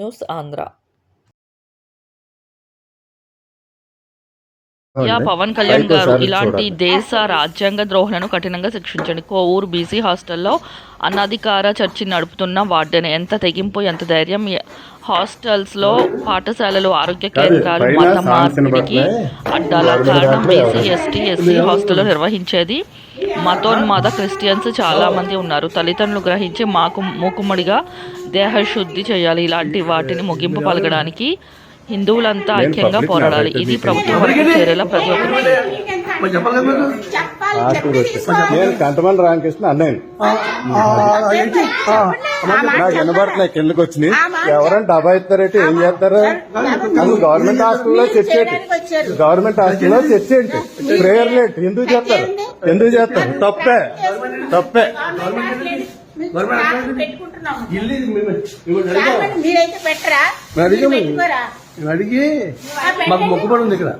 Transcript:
News Andhra yeah Pawan Kalyan గారు ఇలాంటి దేశ రాజ్యాంగ ద్రోహులను కఠినంగా శిక్షించండి. కోవూరు బీసీ హాస్టల్లో అనధికార చర్చి నడుపుతున్న వార్డెన్ ఎంత తెగింపు ఎంత ధైర్యం? హాస్టల్స్లో పాఠశాలలు ఆరోగ్య కేంద్రాలు మత మార్పిడికి. అడ్డాల కారణం బీసీ ఎస్టీ ఎస్సీ హాస్టల్లో నిర్వహించేది మతోన్మాద క్రిస్టియన్స్ చాలా మంది ఉన్నారు. తల్లిదండ్రులు గ్రహించి మాకు మూకుమ్మడిగా దేహశుద్ధి చేయాలి. ఇలాంటి వాటిని ముగింపు పలకడానికి హిందువులంతా నేను ఐక్యంగా పోరాడాలి. ఇది ప్రభుత్వం వరకు చేరేలా ప్రతి ఒక్కరు రామకృష్ణ అన్నయ్య ఆ, ఏంటి? ఆ, నాకు వినబడుతున్నాయి కిందకి వచ్చినాయి. ఎవరైనా డబ్బా ఇస్తారంటే ఏం చేస్తారు? అసలు గవర్నమెంట్ హాస్టల్లో చర్చ గవర్నమెంట్ హాస్టల్లో చర్చ ఏంటి ప్రేయర్ లేట్ ఎందుకు చేస్తారు? ఎందుకు చేస్తారు? తప్పే. తప్పే. అడిగాం. మాకు. మొక్కుబడి ఉంది ఇక్కడ.